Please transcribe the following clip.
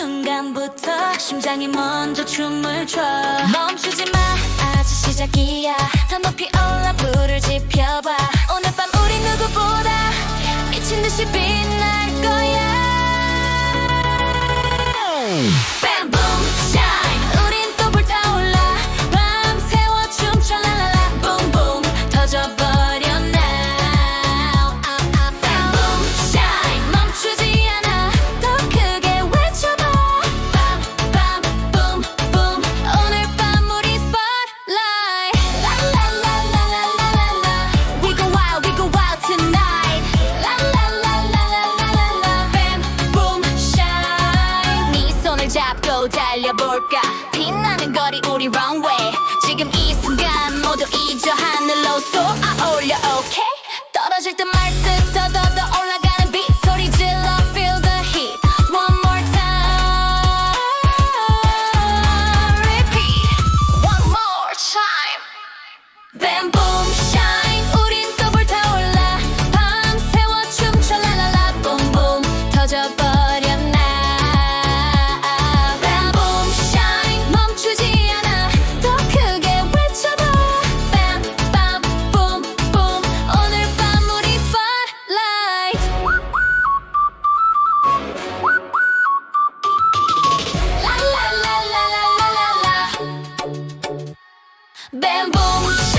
순간부터 심장이 먼저 춤을 춰. 멈추지 마 아직 시작이야. 더 높이 올라 불을 지펴봐. 오늘 밤 우리 누구보다 미친 듯이 빛날 잡고 달려볼까 빛나는 거리 우리 runway 지금 이 순간 모두 잊어 하늘로 쏘아 올려 okay 떨어질 듯 말 듯 더 더 더 올라가는 beat 소리 질러 feel the heat one more time repeat one more time Bam Бембом!